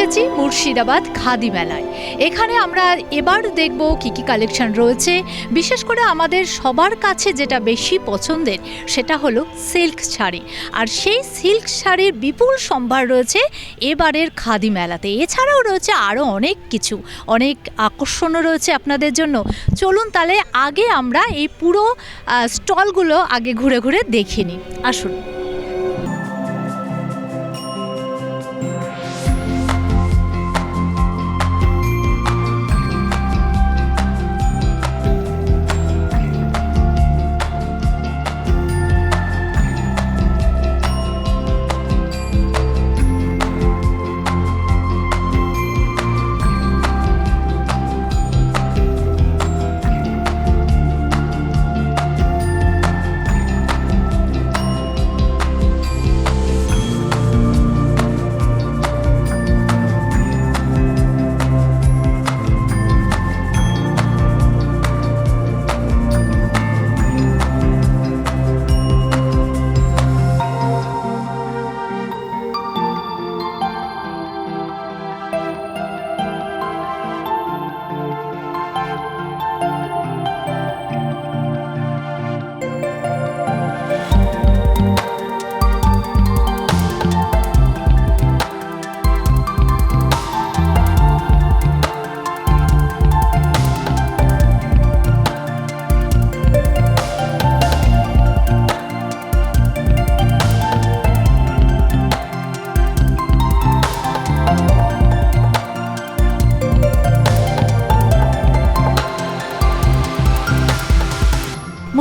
এসেছি মুর্শিদাবাদ খাদি মেলায়। এখানে আমরা এবার দেখব কি কি কালেকশন রয়েছে। বিশেষ করে আমাদের সবার কাছে যেটা বেশি পছন্দের, সেটা হলো সিল্ক শাড়ি। আর সেই সিল্ক শাড়ির বিপুল সম্ভার রয়েছে এবারের খাদি মেলাতে। এছাড়াও রয়েছে আরও অনেক কিছু, অনেক আকর্ষণও রয়েছে আপনাদের জন্য। চলুন তাহলে আগে আমরা এই পুরো স্টলগুলো আগে ঘুরে ঘুরে দেখে নিই। আসুন।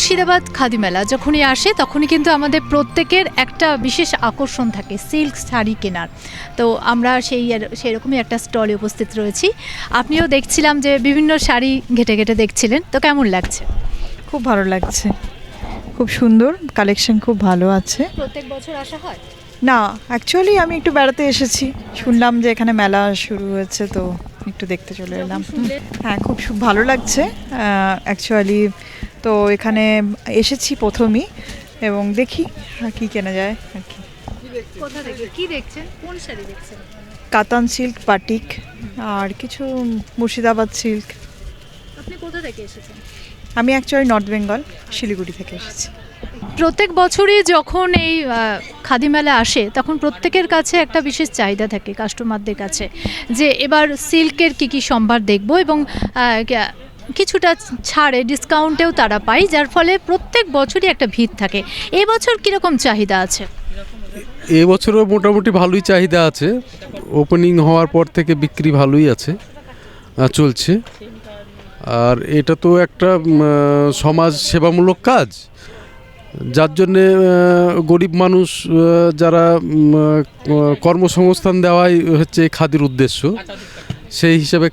মুর্শিদাবাদ খাদি মেলা যখনই আসে তখনই কিন্তু আমাদের প্রত্যেকের একটা বিশেষ আকর্ষণ থাকে সিল্ক শাড়ি কেনার। তো আমরা সেই আর- সেরকমই একটা স্টলে উপস্থিত রয়েছি। আপনিও দেখছিলাম যে বিভিন্ন শাড়ি ঘেটে ঘেটে দেখছিলেন। তো কেমন লাগছে? খুব ভালো লাগছে। খুব সুন্দর কালেকশন খুব ভালো আছে। প্রত্যেক বছর আসা হয়? না অ্যাকচুয়ালি আমি একটু বেড়াতে এসেছি। শুনলাম যে এখানে মেলা শুরু হয়েছে তো একটু দেখতে চলে এলাম। হ্যাঁ খুব ভালো লাগছে। অ্যাকচুয়ালি তো এখানে এসেছি প্রথমই এবং দেখি কি কেনা যায় আর কি। কোথা কি দেখছেন? কোন শাড়ি দেখছেন? কাতান সিল্ক পাটিক আর কিছু মুর্শিদাবাদ সিল্ক। আপনি কোথা থেকে এসেছেন? আমি অ্যাকচুয়ালি নর্থ বেঙ্গল শিলিগুড়ি থেকে এসেছি। প্রত্যেক বছরই যখন এই খাদি মেলা আসে, তখন প্রত্যেকের কাছে একটা বিশেষ চাহিদা থাকে কাস্টমারদের কাছে, যে এবার সিল্কের কি কি সম্ভার দেখব এবং কিছুটা ছাড়ে, ডিসকাউন্টেও তারা পায়, যার ফলে প্রত্যেক বছরই একটা ভিড় থাকে। এবছর কীরকম চাহিদা আছে? এবছরও মোটামুটি ভালোই চাহিদা আছে। ওপেনিং হওয়ার পর থেকে বিক্রি ভালোই আছে চলছে। আর এটা তো একটা সমাজ সেবামূলক কাজ। যার জন্যে গরিব মানুষ যারা কর্মসংস্থান দেওয়াই হচ্ছে খাদির উদ্দেশ্য। সেই হিসাবে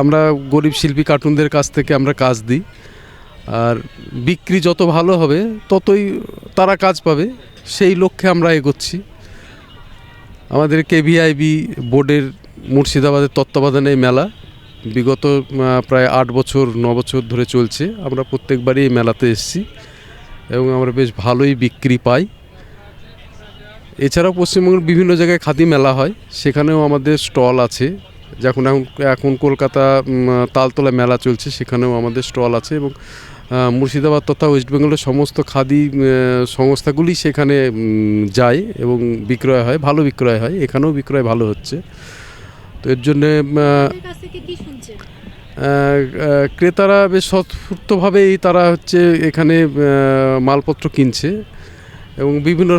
আমরা গরিব শিল্পী কার্টুনদের কাছ থেকে আমরা কাজ দিই। আর বিক্রি যত ভালো হবে, ততই তারা কাজ পাবে। সেই লক্ষ্যে আমরা এগোচ্ছি। আমাদের কেভিআইবি বোর্ডের মুর্শিদাবাদের তত্ত্বাবধানে এই মেলা। বিগত প্রায় আট বছর, ন বছর ধরে চলছে। আমরা প্রত্যেকবারই এই মেলাতে এসেছি। এবং আমরা বেশ ভালোই বিক্রি পাই। এছাড়াও পশ্চিমবঙ্গের বিভিন্ন জায়গায় খাদি মেলা হয়। সেখানেও আমাদের স্টল আছে। যখন এখন এখন কলকাতা তালতলা মেলা চলছে, সেখানেও আমাদের স্টল আছে এবং মুর্শিদাবাদ তথা ওয়েস্ট বেঙ্গলের সমস্ত খাদি সংস্থাগুলি সেখানে যায় এবং বিক্রয় হয়, ভালো বিক্রয় হয়। এখানেও বিক্রয় ভালো হচ্ছে। তো এর জন্যে ক্রেতারা বেশ স্বতঃস্ফূর্তভাবেই তারা হচ্ছে এখানে মালপত্র কিনছে এবং বিভিন্ন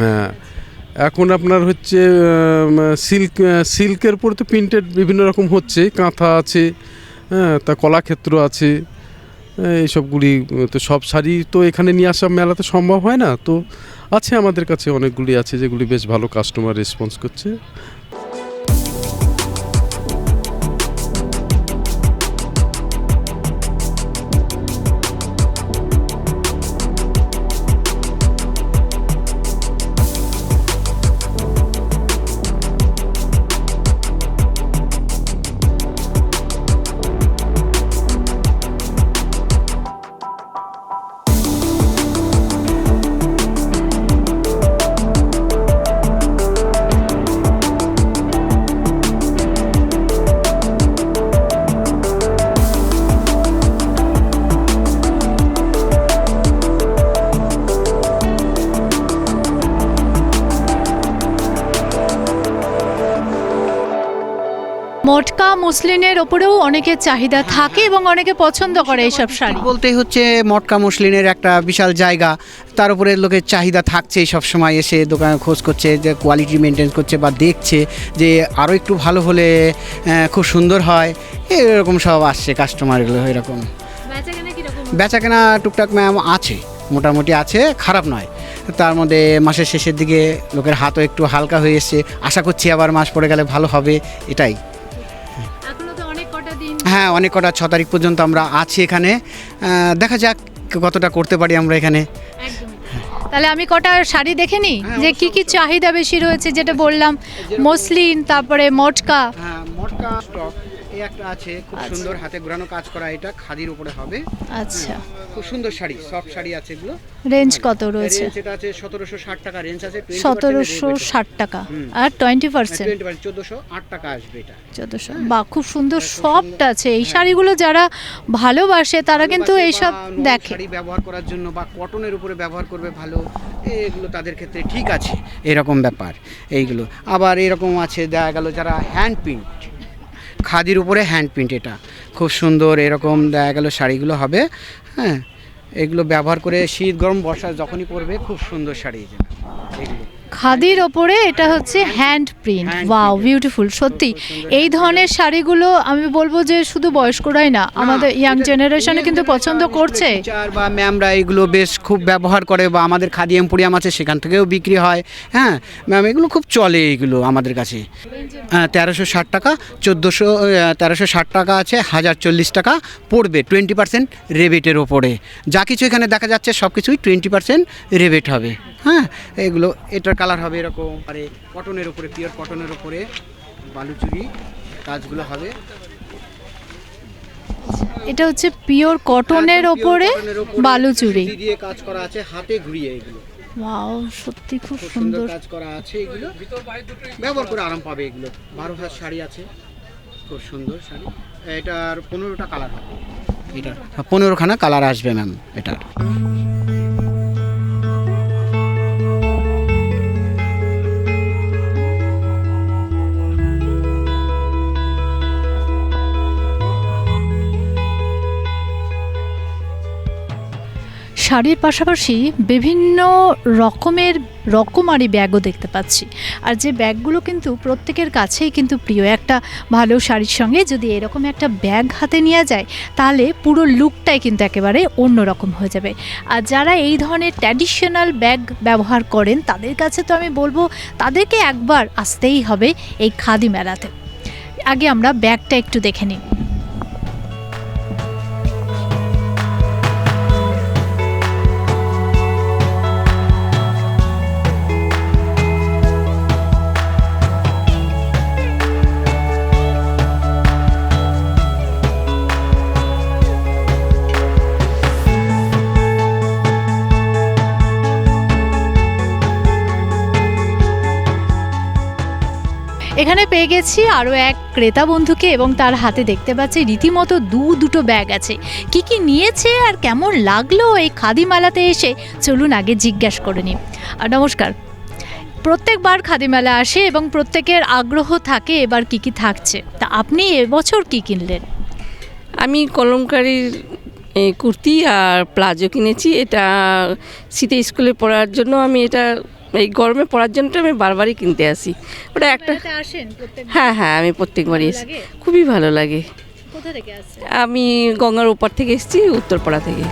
হ্যাঁ। এখন আপনার হচ্ছে সিল্ক সিল্কের উপর তো প্রিন্টেড বিভিন্ন রকম হচ্ছে কাঁথা আছে হ্যাঁ তা কলাক্ষেত্র আছে এইসবগুলি তো সব শাড়ি তো এখানে নিয়ে আসা মেলাতে সম্ভব হয় না তো আছে আমাদের কাছে অনেকগুলি আছে যেগুলি বেশ ভালো কাস্টমার রেসপন্স করছে। মুসলিনের ওপরেও অনেকের চাহিদা থাকে এবং অনেকে পছন্দ করে এইসব শাড়ি। বলতে হচ্ছে মটকা মসলিনের একটা বিশাল জায়গা। তার উপরে লোকের চাহিদা থাকছে সব সময় এসে দোকানে খোঁজ করছে যে কোয়ালিটি মেনটেন করছে বা দেখছে যে আরও একটু ভালো হলে খুব সুন্দর হয়। এরকম সব আসছে কাস্টমারগুলো এরকম। বেচা কেনা টুকটাক ম্যাম আছে মোটামুটি আছে খারাপ নয়। তার মধ্যে মাসের শেষের দিকে লোকের হাতও একটু হালকা হয়ে এসছে। আশা করছি আবার মাস পড়ে গেলে ভালো হবে এটাই। হ্যাঁ অনেক কটা ছ তারিখ পর্যন্ত আমরা আছি এখানে। দেখা যাক কতটা করতে পারি আমরা এখানে। তাহলে আমি কটা শাড়ি দেখে নিই? হ্যাঁ, যে কি কি চাহিদা বেশি রয়েছে যেটা বললাম মসলিন তারপরে মটকা। হ্যাঁ মটকা স্টক এই একটা আছে খুব আচ্ছা। সুন্দর হাতে ঘোরানো কাজ করা এটা খাদির উপরে হবে। আচ্ছা। খুব সুন্দর শাড়ি সফট শাড়ি আছে এগুলো। রেঞ্জ কত রয়েছে? রেঞ্জ এটা আছে সতেরোশো ষাট টাকা রেঞ্জ আছে সতেরোশো ষাট টাকা আর টোয়েন্টি পার্সেন্ট টোয়েন্টি পার্সেন্ট চোদ্দোশো আট টাকা আসবে এটা। চোদ্দোশো। বা খুব সুন্দর সফট আছে। এই শাড়িগুলো যারা ভালোবাসে তারা কিন্তু ভালোবাসে এইসব বা দেখে। শাড়ি ব্যবহার করার জন্য বা কটনের উপরে ব্যবহার করবে ভালো এগুলো তাদের ক্ষেত্রে ঠিক আছে এরকম ব্যাপার এইগুলো। আবার এরকম আছে দেখা গেল যারা হ্যান্ড প্রিন্ট খাদির উপরে হ্যান্ড প্রিন্ট এটা। খুব সুন্দর এরকম দেখা গেল শাড়িগুলো হবে হ্যাঁ? এগুলো ব্যবহার করে শীত গরম বর্ষা যখনই পরবে খুব সুন্দর শাড়ি খাদির ওপরে এটা হচ্ছে হ্যান্ড প্রিন্ট ওয়াও বিউটিফুল সত্যি। এই ধরনের শাড়িগুলো আমি বলব যে শুধু বয়স্করাই না আমাদের ইয়াং জেনারেশনে কিন্তু পছন্দ করছে। বা ম্যামরা এগুলো বেশ খুব ব্যবহার করে বা আমাদের খাদি এম্পোরিয়াম আছে সেখান থেকেও বিক্রি হয়। হ্যাঁ ম্যাম এগুলো খুব চলে এগুলো আমাদের কাছে। তেরোশো ষাট টাকা চোদ্দোশো তেরোশো ষাট টাকা আছে হাজার চল্লিশ টাকা পড়বে টোয়েন্টি পার্সেন্ট রেবেটের ওপরে। যা কিছু এখানে দেখা যাচ্ছে সব কিছুই টোয়েন্টি পার্সেন্ট রেবেট হবে। হ্যাঁ এগুলো এটার কালার হবে এরকম আরে কটনের উপরে পিওর কটনের উপরে বালুচুরি কাজগুলো হবে। এটা হচ্ছে পিওর কটনের ওপরে বালুচুরি দিয়ে কাজ করা আছে হাতে ঘুরিয়ে এগুলো। ওয়াও সত্যি খুব সুন্দর সুন্দর। কাজ করা আছে এগুলো। ব্যবহার করে আরাম পাবে এগুলো। বারো হাত শাড়ি আছে খুব সুন্দর শাড়ি। এটার পনেরোটা কালার হবে। এটার পনেরোখানা কালার আসবে ম্যাম এটার। শাড়ির পাশাপাশি বিভিন্ন রকমের রকমারি ব্যাগও দেখতে পাচ্ছি। আর যে ব্যাগগুলো কিন্তু প্রত্যেকের কাছেই কিন্তু প্রিয়। একটা ভালো শাড়ির সঙ্গে যদি এরকম একটা ব্যাগ হাতে নেওয়া যায়, তাহলে পুরো লুকটাই কিন্তু একেবারে অন্যরকম হয়ে যাবে। আর যারা এই ধরনের ট্র্যাডিশনাল ব্যাগ ব্যবহার করেন, তাদের কাছে তো আমি বলব, তাদেরকে একবার আসতেই হবে এই খাদি মেলাতে। আগে আমরা ব্যাগটা একটু দেখে নিই। এখানে পেয়ে গেছি আরও এক ক্রেতা বন্ধুকে এবং তার হাতে দেখতে পাচ্ছি রীতিমতো দু দুটো ব্যাগ আছে। কি কি নিয়েছে আর কেমন লাগল এই খাদি মেলাতে এসে? চলুন আগে জিজ্ঞাসা করে নিই। আর নমস্কার। প্রত্যেকবার খাদি মেলা আসে এবং প্রত্যেকের আগ্রহ থাকে এবার কি কি থাকছে। তা আপনি এবছর কি কিনলেন? আমি কলমকারির কুর্তি আর প্লাজো কিনেছি। এটা শীতে স্কুলে পড়ার জন্য আমি এটা এই গরমে পড়ার জন্য আমি বারবারই কিনতে আসি। ওটা একটা হ্যাঁ হ্যাঁ আমি প্রত্যেকবারই এসেছি এসি খুবই ভালো লাগে। আমি গঙ্গার ওপার থেকে এসেছি উত্তরপাড়া থেকে।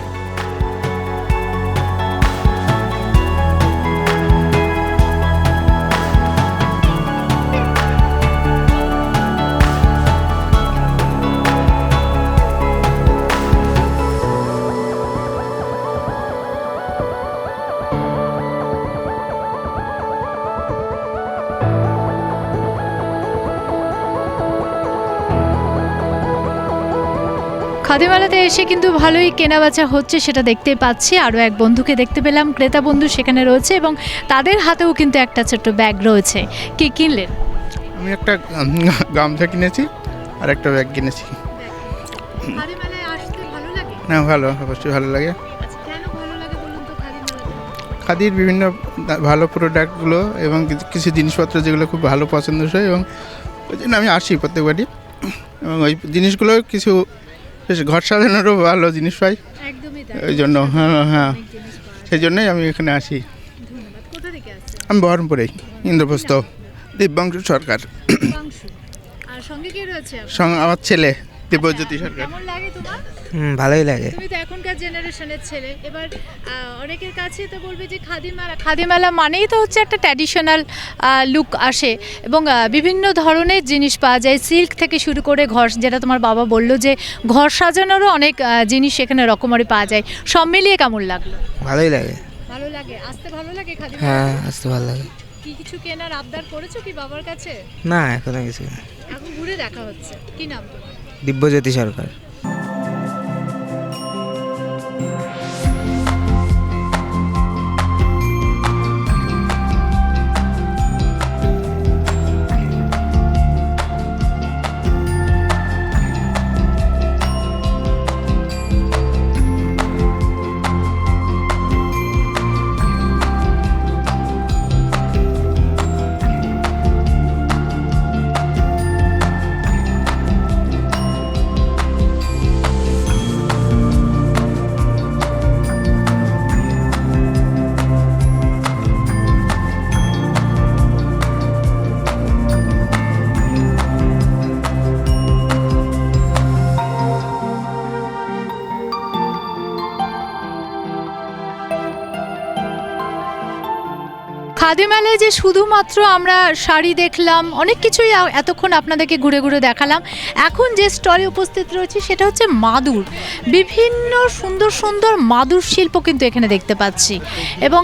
খাদি মেলাতে এসে কিন্তু ভালোই কেনাবেচা হচ্ছে সেটা দেখতে পাচ্ছি। আরও এক বন্ধুকে দেখতে পেলাম। ক্রেতা বন্ধু সেখানে রয়েছে এবং তাদের হাতেও কিন্তু একটা ছোট্ট ব্যাগ রয়েছে। কি কিনলেন? আমি একটা গামছা কিনেছি আর একটা ব্যাগ কিনেছি। না ভালো অবশ্যই ভালো লাগে। আচ্ছা খাদির বিভিন্ন ভালো প্রোডাক্টগুলো এবং কিছু- কিছু জিনিসপত্র যেগুলো খুব ভালো পছন্দসই এবং ওই জন্য আমি আসি প্রত্যেকবারই। এবং ওই জিনিসগুলো কিছু বেশ ঘর সাজানোরও ভালো জিনিস পাই ওই জন্য হ্যাঁ হ্যাঁ। সেই জন্যই আমি এখানে আসি। আমি বহরমপুরে ইন্দ্রপ্রস্থ দিব্যাংশু সরকার। সঙ্গে আমার ছেলে দিব্যজ্যোতি সরকার। লাগে তোমার? হুম ভালোই লাগে। তুমি তো এখনকার জেনারেশনের ছেলে। এবার অনেকের কাছে তো বলবে যে খাদি মেলা খাদি মেলা মানেই তো হচ্ছে একটা ট্র্যাডিশনাল লুক আসে। এবং বিভিন্ন ধরনের জিনিস পাওয়া যায়। সিল্ক থেকে শুরু করে ঘর যেটা তোমার বাবা বলল যে ঘর সাজানোরও অনেক জিনিস এখানে রকমারি পাওয়া যায়। সব মিলিয়ে কেমন লাগল? ভালোই লাগে। ভালো লাগে? আসতে ভালো লাগে খাদি হ্যাঁ আসতে ভালো লাগে। কি কিছু কেনার আবদার করেছ কি বাবার কাছে? না এখনও কিছু না। এখন ঘুরে দেখা হচ্ছে। কি নাম তোমার? দিব্যজ্যোতি সরকার। খাদি মেলায় যে শুধুমাত্র আমরা শাড়ি দেখলাম, অনেক কিছুই এতক্ষণ আপনাদেরকে ঘুরে ঘুরে দেখালাম। এখন যে স্টলে উপস্থিত রয়েছে, সেটা হচ্ছে মাদুর। বিভিন্ন সুন্দর সুন্দর মাদুর শিল্প কিন্তু এখানে দেখতে পাচ্ছি। এবং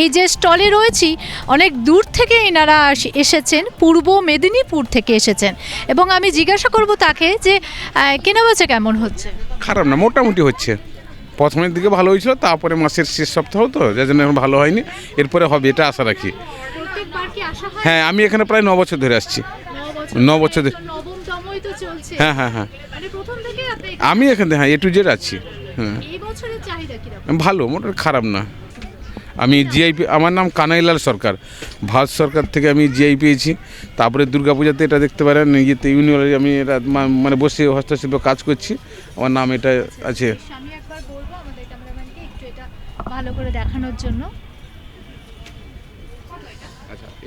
এই যে স্টলে রয়েছি, অনেক দূর থেকে এনারা এসেছেন, পূর্ব মেদিনীপুর থেকে এসেছেন। এবং আমি জিজ্ঞাসা করব তাকে যে কেনা কেনাবেচা কেমন হচ্ছে? খারাপ না, মোটামুটি হচ্ছে। প্রথমের দিকে ভালো হয়েছিল তারপরে মাসের শেষ সপ্তাহ তো যার জন্য এখন ভালো হয়নি। এরপরে হবে এটা আশা রাখি। হয়? আমি এখানে প্রায় ন বছর ধরে আসছি। ন বছর ধরে। হ্যাঁ হ্যাঁ হ্যাঁ। মানে আমি এখানে হ্যাঁ এ টু জেড আছি। হ্যাঁ ভালো মোটামুটি খারাপ না। আমি জিআইপি আমার নাম কানাইলাল সরকার। ভারত সরকার থেকে আমি জিআই পেয়েছি। তারপরে দুর্গাপূজাতে এটা দেখতে পারেন ইয়েতে ইউনিয়ন আমি এটা মানে বসে হস্তশিল্প কাজ করছি। আমার নাম এটা আছে আমি একবার বলব আমাদের ক্যামেরাম্যানকে একটু এটা ভালো করে দেখানোর জন্য।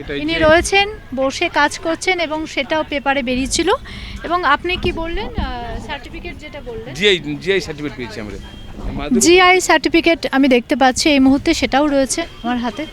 এটা ইনি রয়েছেন বসে কাজ করছেন এবং সেটাও পেপারে বেরিয়েছিল। এবং আপনি কি বললেন? সার্টিফিকেট যেটা বললেন। জিআই জিআই সার্টিফিকেট পেয়েছি আমরা। জিআই সার্টিফিকেট আমি দেখতে পাচ্ছি এই মুহূর্তে সেটাও রয়েছে আমার হাতে।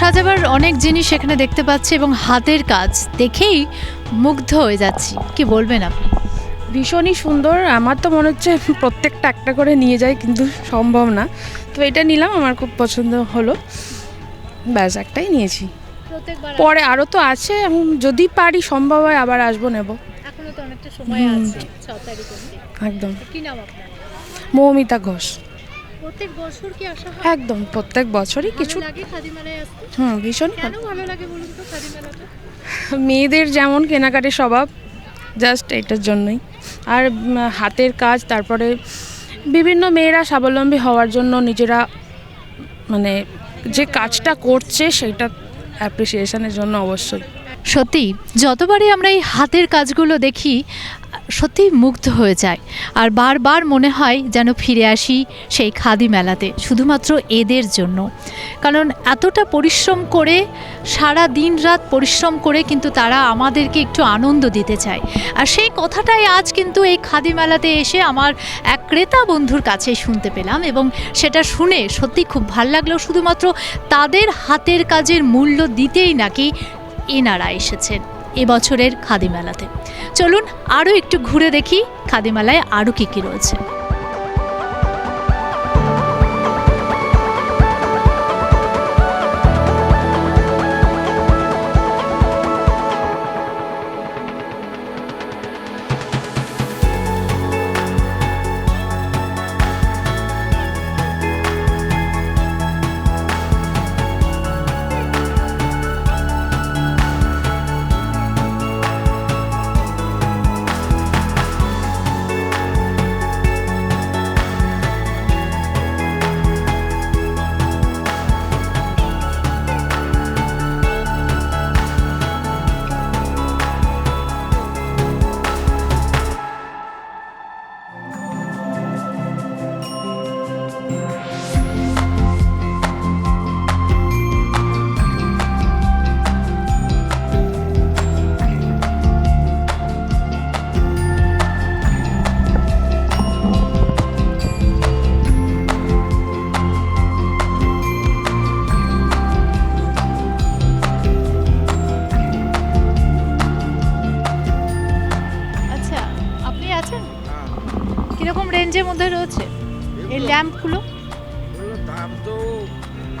সাজাবার অনেক জিনিস এখানে দেখতে পাচ্ছি এবং হাতের কাজ দেখেই মুগ্ধ হয়ে যাচ্ছি। কি বলবেন আপনি? ভীষণই সুন্দর। আমার তো মনে হচ্ছে প্রত্যেকটা একটা করে নিয়ে যাই কিন্তু সম্ভব না। তো এটা নিলাম আমার খুব পছন্দ হলো। ব্যাস একটাই নিয়েছি। পরে আরও তো আছে যদি পারি সম্ভব হয় আবার আসব নেব। একদম। মৌমিতা ঘোষ। প্রত্যেক বছর কি আসা হয়? একদম প্রত্যেক বছরই কিছু লাগে খাদি মেলায় আসতে? হুম ভীষণ কেন ভালো লাগে বলুন তো খাদি মেলাতে মেয়েদের যেমন কেনাকাটি স্বভাব জাস্ট এটার জন্যই। আর হাতের কাজ তারপরে বিভিন্ন মেয়েরা স্বাবলম্বী হওয়ার জন্য নিজেরা মানে যে কাজটা করছে সেটা অ্যাপ্রিসিয়েশনের জন্য অবশ্যই। সত্যি, যতবারই আমরা এই হাতের কাজগুলো দেখি, সত্যি মুগ্ধ হয়ে যায় আর বারবার মনে হয় যেন ফিরে আসি সেই খাদি মেলাতে, শুধুমাত্র এদের জন্য। কারণ এতটা পরিশ্রম করে, সারা দিন রাত পরিশ্রম করে কিন্তু তারা আমাদেরকে একটু আনন্দ দিতে চায়। আর সেই কথাটাই আজ কিন্তু এই খাদি মেলাতে এসে আমার এক ক্রেতা বন্ধুর কাছে শুনতে পেলাম এবং সেটা শুনে সত্যি খুব ভালো লাগল। শুধুমাত্র তাদের হাতের কাজের মূল্য দিতেই নাকি এনারা এসেছেন এবছরের খাদি মেলাতে চলুন আরও একটু ঘুরে দেখি খাদি মেলায় আরও কী কী রয়েছে।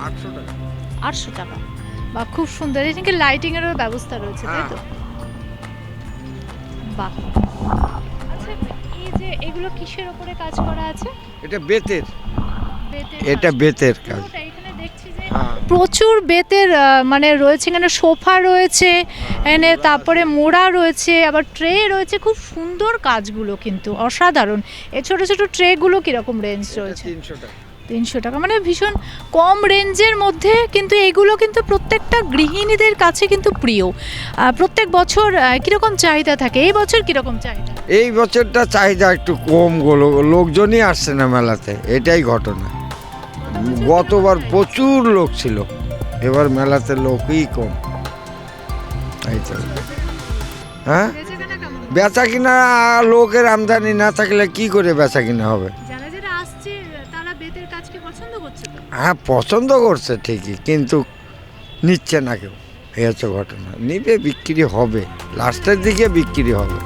আটশো টাকা। আটশো টাকা। বা খুব সুন্দর এখানে লাইটিংয়েরও ব্যবস্থা রয়েছে তাই তো? বাহ। আচ্ছা এই যে এগুলো কিসের ওপরে কাজ করা আছে? এটা বেতের। এটা বেতের কাজ। পুরোটা এখানে দেখছি যে হ্যাঁ। প্রচুর বেতের মানে রয়েছে এখানে সোফা রয়েছে এখানে তারপরে মোড়া রয়েছে আবার ট্রে রয়েছে খুব সুন্দর কাজগুলো কিন্তু অসাধারণ। এই ছোট ছোট ট্রেগুলো কীরকম রেঞ্জ রয়েছে? তিনশো টাকা। তিনশো টাকা। মানে ভীষণ কম রেঞ্জের মধ্যে কিন্তু এগুলো কিন্তু প্রত্যেকটা গৃহিণীদের কাছে কিন্তু প্রিয়। প্রত্যেক বছর কীরকম চাহিদা থাকে? এই বছর কীরকম চাহিদা? এই বছরটা চাহিদা একটু কম গেলো, লোকজনই আসছে না মেলাতে, এটাই ঘটনা। গতবার প্রচুর লোক ছিল, এবার মেলাতে লোকই কম। হ্যাঁ? বেচা কিনা লোকের আমদানি না থাকলে কি করে বেচা কিনা হবে? হ্যাঁ পছন্দ করছে ঠিকই, কিন্তু নিচ্ছে না কেউ। এই হচ্ছে ঘটনা। নিবে, বিক্রি হবে। লাস্টের দিকে বিক্রি হবে।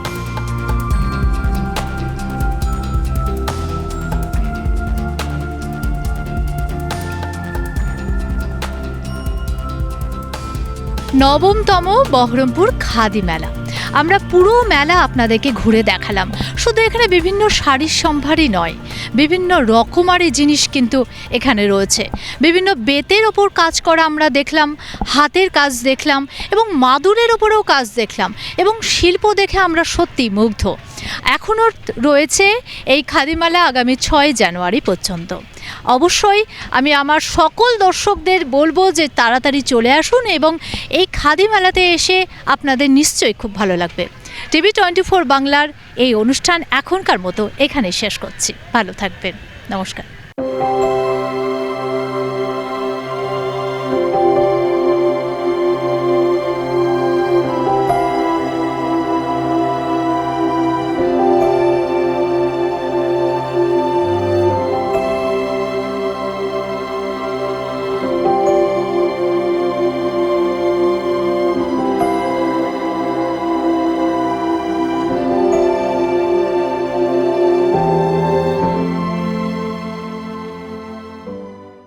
নবমতম বহরমপুর খাদি মেলা। আমরা পুরো মেলা আপনাদেরকে ঘুরে দেখালাম। শুধু এখানে বিভিন্ন শাড়ির সম্ভারই নয়, বিভিন্ন রকমারি জিনিস কিন্তু এখানে রয়েছে। বিভিন্ন বেতের ওপর কাজ করা আমরা দেখলাম, হাতের কাজ দেখলাম এবং মাদুরের ওপরেও কাজ দেখলাম এবং শিল্প দেখে আমরা সত্যি মুগ্ধ। এখনও রয়েছে এই খাদিমালা আগামী ছয় জানুয়ারি পর্যন্ত। অবশ্যই আমি আমার সকল দর্শকদের বলব যে তাড়াতাড়ি চলে আসুন এবং এই খাদি মেলাতে এসে আপনাদের নিশ্চয়ই খুব ভালো লাগবে। টিভি টোয়েন্টি ফোর বাংলার এই অনুষ্ঠান এখনকার মতো এখানে শেষ করছি। ভালো থাকবেন। নমস্কার।